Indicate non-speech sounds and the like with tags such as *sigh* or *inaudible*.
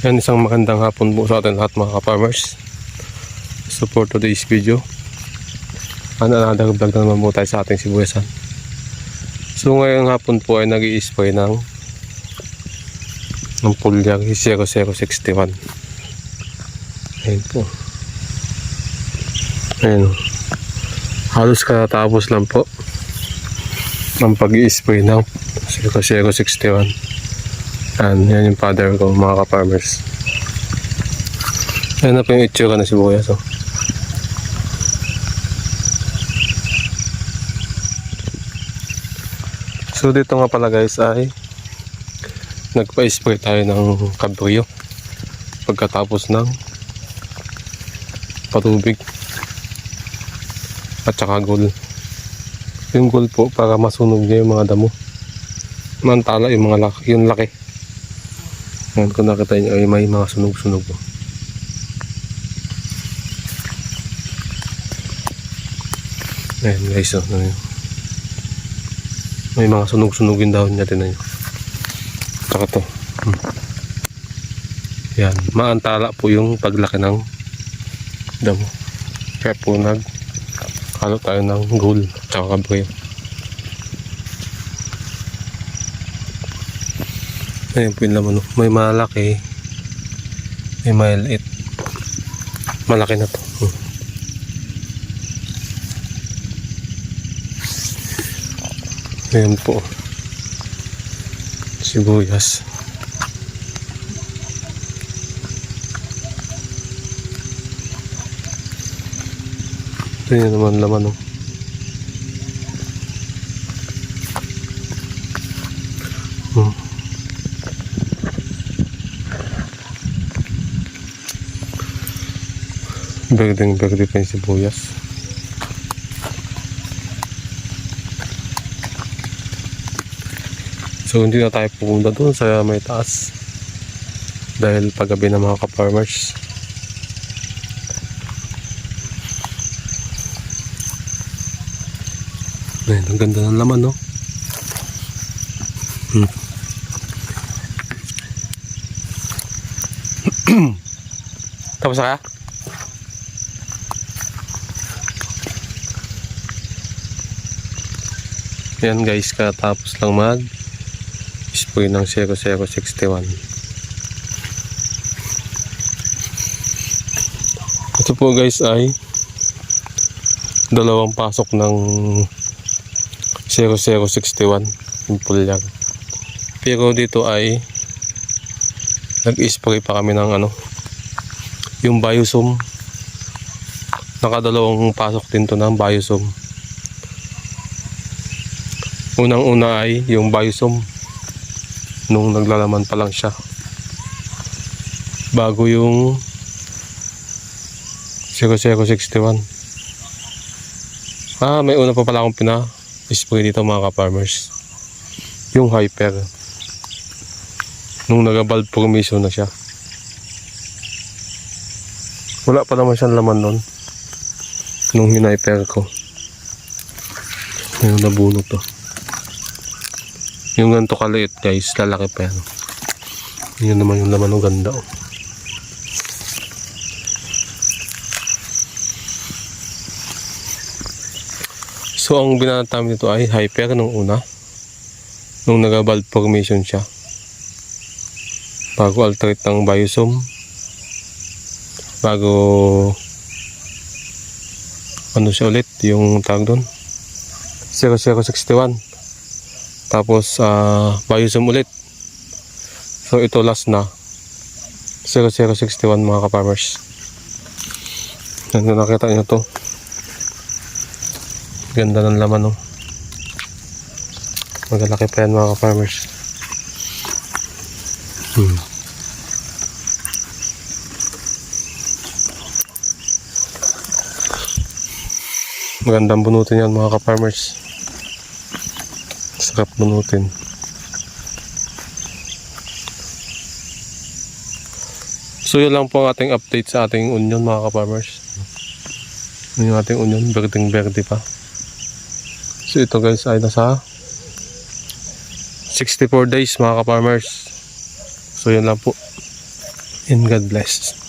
Yan isang magandang hapon po sa atin lahat mga ka-farmers. Support today's video. Ano vlog na naman po tayo sa ating sibuyasan. So ngayong hapon po ay nag spray ng ng pulyag 0061. Ayun po. Ayun. Halos katatapos lang po ng pag-i-spray ng 0061. Yan, yan yung father ko, mga ka-farmers. Yan na po yung itsura na sibuyas. Oh. So dito nga pala guys ay nagpa-spray tayo ng kabryo pagkatapos ng patubig at saka gold. Yung gold po para masunog niya yung mga damo. Mantala yung mga laki, yung laki. Ngayon kung nakita nyo ay may mga sunog-sunog po. Ayan guys, oh, ano yun. May mga sunog-sunogin dahon niya din nyo. Saka to. Hmm. Yan, maantala po yung paglaki ng damo. Kaya po nag halo tayo ng gold tsaka kabryo. Ayun po yung laman. May malaki. May maliit. Malaki na to. Hmm. Ayan po. Sibuyas. Yun naman laman. No? Hmm. Berdeng berde pa yung sibuyas. So hindi na tayo pupunta doon sa may taas. Dahil paggabi ng mga ka-farmers. Ayun, ang ganda ng laman, no? Hmm. *clears throat* Tapos na kaya? Yan guys, katapos lang mag spray ng 0061. Ito po guys ay dalawang pasok ng 0061 yung pulyag. Pero dito ay nag-spray pa kami ng ano yung biosum nakadalawang pasok din to ng biosum unang una ay yung biosum nung naglalaman pa lang siya. Bago yung 0061 ah may una pa pala akong pina spray dito mga ka-farmers. Yung hyper. Nung nag-bulb formation na siya. Wala pa naman siyang laman nun nung hiniper ko. Yung nabunot to yung ganito kaliit guys lalaki pa yan. Yun naman yung laman ng ganda oh. so ang binanat namin dito ay hyper nung una. Nung nag-bulb formation siya. Bago alterate ng biosum bago ano siya ulit yung tag doon? 0061 tapos uh, biosum ulit. So ito last na. 0061 mga ka-farmers. Yan nakita nyo to. Ganda ng laman no magalaki pa yan mga ka-farmers. Hmm. Magandang bunutin yan mga ka-farmers. Sarap bunutin. So yun lang po ang ating update sa ating onion mga ka-farmers. Yun yung ating onion, berdeng berde pa. So ito guys ay nasa 64 days mga ka-farmers. So yun lang po. And God bless.